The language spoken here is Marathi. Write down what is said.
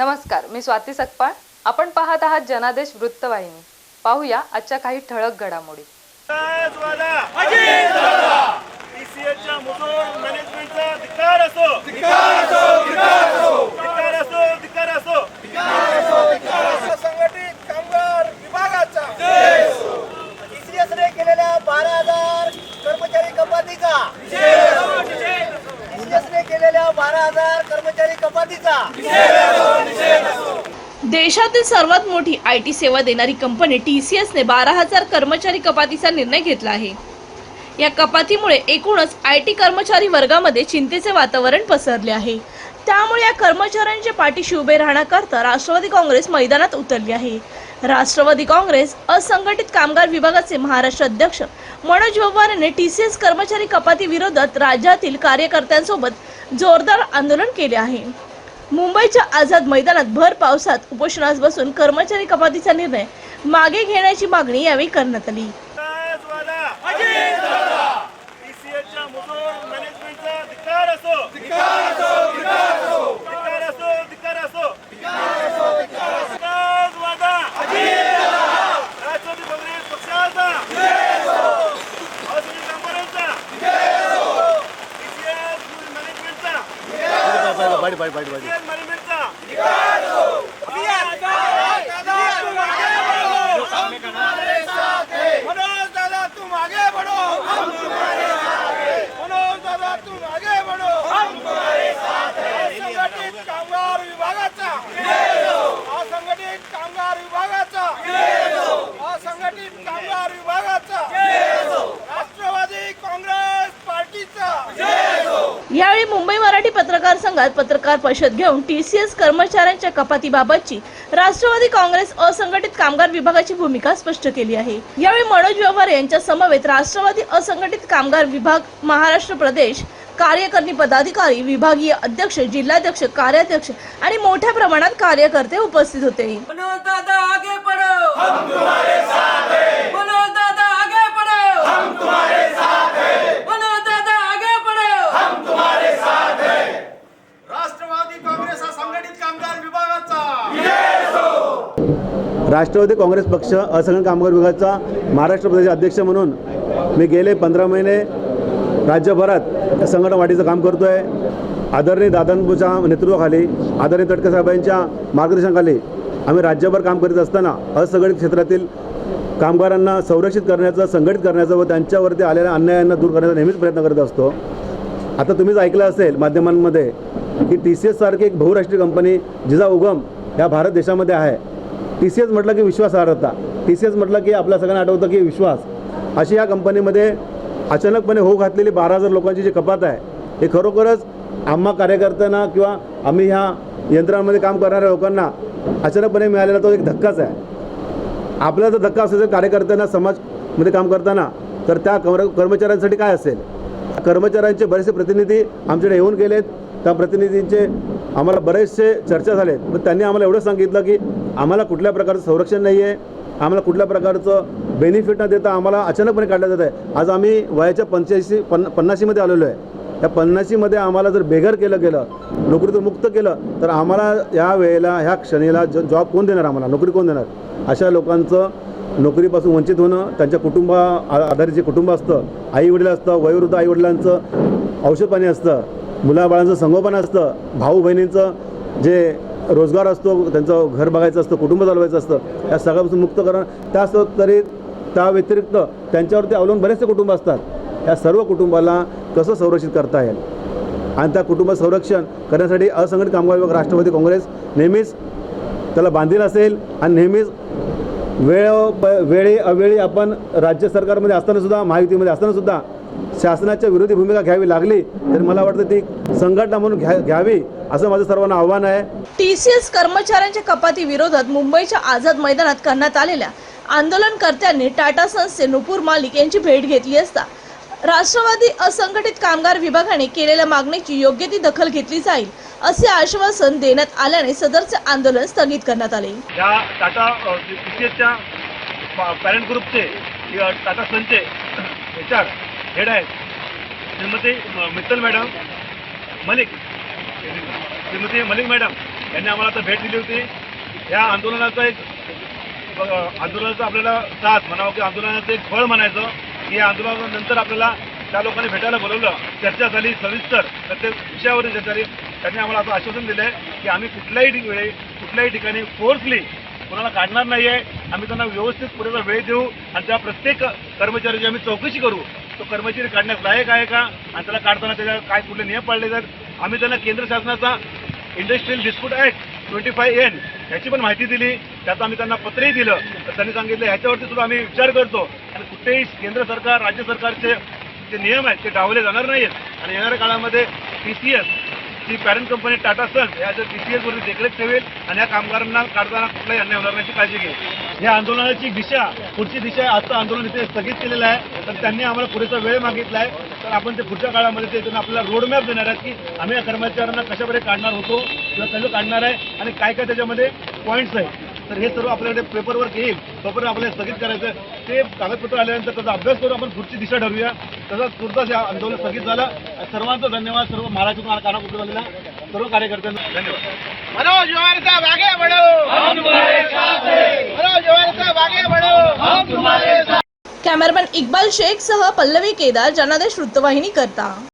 नमस्कार मी स्वाती सकपाळ. आपण पाहत आहात जनादेश वृत्तवाहिनी. पाहूया आजच्या काही ठळक घडामोडी. टीसीएसच्या मुजोर मॅनेजमेंटचा धिक्कार असो! धिक्कार असो धिक्कार असो! संघटित कामगार विभागाचा! टीसीएसने केलेल्या बारा हजार कर्मचारी कपातीचा! टीसीएसने केलेल्या बारा हजार कर्मचारी कपातीचा. देशातील सर्वात मोठी आय टी सेवा देणारी कंपनी टी सी एसने बारा हजार कर्मचारी कपातीचा निर्णय घेतला आहे. या कपातीमुळे एकूणच आय टी कर्मचारी वर्गामध्ये चिंतेचे वातावरण पसरले आहे. त्यामुळे या कर्मचाऱ्यांच्या पाठीशी उभे राहण्याकरता राष्ट्रवादी काँग्रेस मैदानात उतरली आहे. राष्ट्रवादी काँग्रेस असंघटित कामगार विभागाचे महाराष्ट्र अध्यक्ष मनोज पवार यांनी टी सी एस कर्मचारी कपाती विरोधात राज्यातील कार्यकर्त्यांसोबत जोरदार आंदोलन केले आहे. मुंबईच्या आझाद मैदानात भर पावसात उपोषणास बसून कर्मचारी कपातीचा निर्णय मागे घेण्याची मागणी यावेळी करण्यात आली टीसीएसच्या मुजोर मॅनेजमेंटचा धिक्कार असो धिक्कार असो धिक्कार असो धिक्कार राष्ट्रवादी काँग्रेस पक्षाचा असंघटित कामगारांचा टीसीएस मॅनेजमेंटचा टीसीएस मॅनेजमेंटचा मनोज दादा तुम आगे बढ़ो हम तुम्हारे साथ हैं मनोज दादा तुम आगे बढ़ो हम तुम्हारे साथ हैं असंघटित कामगार विभागाचा असंघटित कामगार विभागाचा असंघटित कामगार विभागाचा राष्ट्रवादी काँग्रेस पार्टीचा यावेळी मुंबई मराठी पत्रकार संघात पत्रकार परिषद घेऊन टी सी एस कर्मचाऱ्यांच्या कपातीबाबतची राष्ट्रवादी काँग्रेस असंघटित कामगार विभागाची भूमिका स्पष्ट केली आहे. यावेळी मनोज व्यवहार यांच्या समवेत राष्ट्रवादी असंघटित कामगार विभाग महाराष्ट्र प्रदेश कार्यकारिणी पदाधिकारी विभागीय अध्यक्ष जिल्हाध्यक्ष कार्याध्यक्ष आणि मोठ्या प्रमाणात कार्यकर्ते उपस्थित होते. मनोज दादा आगे बढ़ो हम तुम्हारे साथ हैं मनोज दादा आगे बढ़ो हम तुम्हारे साथ हैं मनोज दादा आगे बढ़ो राष्ट्रवादी काँग्रेस असंघटित कामगार विभागाचा राष्ट्रवादी काँग्रेस पक्ष असंघटित कामगार विभागाचा महाराष्ट्र प्रदेश अध्यक्ष म्हणून मी गेले पंधरा महिने राज्यभरात संघटन वाढीचं काम करतो आहे आदरणीय दादांच्या नेतृत्वाखाली आदरणीय तटके साहेबांच्या मार्गदर्शनाखाली आम्ही राज्यभर काम करीत असताना असंघटित क्षेत्रातील कामगारांना संरक्षित करण्याचं संघटित करण्याचं व त्यांच्यावरती आलेल्या अन्यायांना दूर करण्याचा नेहमीच प्रयत्न करत असतो. आता तुम्हीच ऐकलं असेल माध्यमांमध्ये की टी सी एससारखी एक बहुराष्ट्रीय कंपनी जिचा उगम या भारत देशामध्ये आहे. टी सी एस म्हटलं की विश्वासार्हता. टी सी एस म्हटलं की आपल्या सगळ्यांना आठवतं की विश्वास. अशी या कंपनीमध्ये अचानकपणे होऊ घातलेली बारा हजार लोकांची जी कपात आहे हे खरोखरच आम्हा कार्यकर्त्यांना किंवा आम्ही ह्या यंत्रांमध्ये काम करणाऱ्या लोकांना अचानकपणे मिळालेला तो एक धक्काच आहे. आपल्याला जर धक्का असेल तर कार्यकर्त्यांना समाजमध्ये काम करताना तर त्या कर्मचाऱ्यांसाठी काय असेल? कर्मचाऱ्यांचे बरेचसे प्रतिनिधी आमच्याकडे येऊन गेलेत. त्या प्रतिनिधींचे आम्हाला बरेचसे चर्चा झाले. पण त्यांनी आम्हाला एवढं सांगितलं की आम्हाला कुठल्या प्रकारचं संरक्षण नाही आहे आम्हाला कुठल्या प्रकारचं बेनिफिट न देता आम्हाला अचानकपणे काढलं जात आहे. आज आम्ही वयाच्या पंच्याऐंशी पन्न पन्नाशीमध्ये आलेलो आहे. त्या पन्नाशीमध्ये आम्हाला जर बेघर केलं गेलं नोकरीतून मुक्त केलं तर आम्हाला या वेळेला ह्या क्षणीला ज जॉब कोण देणार आम्हाला? नोकरी कोण देणार? अशा लोकांचं नोकरीपासून वंचित होणं त्यांच्या कुटुंबा आधारित जे कुटुंब असतं आईवडील असतं वयोवृद्ध आईवडिलांचं औषध औषधपाणी असतं मुलाबाळांचं संगोपन असतं भाऊ बहिणींचं जे रोजगार असतो त्यांचं घर बघायचं असतं कुटुंब चालवायचं असतं या सगळ्यापासून मुक्त करणं त्या तरी त्या व्यतिरिक्त त्यांच्यावरती अवलंबून बरेचसे कुटुंब असतात. या सर्व कुटुंबाला कसं संरक्षित करता येईल? आणि त्या कुटुंब संरक्षण करण्यासाठी असंघटित कामगार विभाग राष्ट्रवादी काँग्रेस नेहमीच त्याला बांधील असेल आणि नेहमीच वेळ प वेळी अवेळी आपण राज्य सरकारमध्ये असतानासुद्धा महायुतीमध्ये असतानासुद्धा शासनाच्या विरोधी भूमिका घ्यावी लागली तर मला वाटतं ती संघटना म्हणून घ्या घ्यावी असं माझं सर्वांना आव्हान आहे. टी सी एस कर्मचाऱ्यांच्या कपाती विरोधात मुंबईच्या आझाद मैदानात करण्यात आलेल्या आंदोलनकर्त्यांनी टाटा संस्थे नुपूर मालिक यांची भेट घेतली असता राष्ट्रवादी असंघटित कामगार विभागाने केलेल्या मागणीची योग्य ती दखल घेतली जाईल असे आश्वासन देण्यात आल्याने सदरचे आंदोलन स्थगित करण्यात आले. या टाटा पॅरेंट ग्रुपचे टाटा सनचे एच आर हेड आहेत. श्रीमती म- मित्तल मॅडम मलिक. श्रीमती मलिक मॅडम यांनी आम्हाला आता भेट दिली होती. या आंदोलनाचा एक आंदोलनाचा आपल्याला साथ म्हणावं की आंदोलनाचं एक फळ म्हणायचं की या आंदोलनानंतर आपल्याला त्या लोकांनी भेटायला बोलवलं. चर्चा झाली सविस्तर प्रत्येक विषयावर चर्चा झाली. त्यांनी आम्हाला असं आश्वासन दिलं आहे की आम्ही कुठल्याही वेळी कुठल्याही ठिकाणी फोर्सली कोणाला काढणार नाही आहे आम्ही त्यांना व्यवस्थित पुरेसा वेळ देऊ आणि त्या प्रत्येक कर्मचाऱ्याची आम्ही चौकशी करू. तो कर्मचारी काढण्यास लायक आहे का? आणि त्याला काढताना त्याच्या काय कुठले नियम पाळले जात? आम्ही त्यांना केंद्र शासनाचा industrial dispute act twenty five N ह्याची पण माहिती दिली. त्याचं आम्ही त्यांना पत्रही दिलं. तर त्यांनी सांगितलं ह्याच्यावरती सुद्धा आम्ही विचार करतो. आणि कुठेही केंद्र सरकार राज्य सरकारचे जे नियम आहेत ते डावले जाणार नाहीत आणि येणाऱ्या काळामध्ये टी सी एस ची पॅरेंट कंपनी टाटा सन्स या टी सी एस वरती देखरेख ठेवेल आणि या कामगारांना काढताना कुठलाही अन्याय होणार नाही काळजी घेईल या आंदोलनाची दिशा पुढची दिशा आजचं आंदोलन इथे स्थगित केलेलं आहे. तर त्यांनी आम्हाला पुरेसा वेळ मागितला आहे तर आपण ते पुढच्या काळामध्ये ते त्यांना आपल्याला रोडमॅप देणार आहेत की आम्ही या कर्मचाऱ्यांना कशाप्रकारे काढणार होतो किंवा कसं काढणार आहे आणि काय काय त्याच्यामध्ये पॉईंट्स आहेत. तर हे सर्व आपल्याकडे पेपरवर येईल. तोपर्यंत आपल्याला स्थगित करायचं ते कागदपत्र आल्यानंतर त्याचा अभ्यास करून आपण पुढची दिशा ठरवूया. तसंच तुर्तास हे आंदोलन स्थगित झालं सर्वांचा धन्यवाद. सर्व महाराष्ट्रातून कानाकुटवालेल्या सर्व कार्यकर्त्यांना धन्यवाद. मनोज बढ़ो मनोज कॅमेरामॅन इक्बाल शेख सह पल्लवी केदार जनादेश वृत्तवाहिनी करता।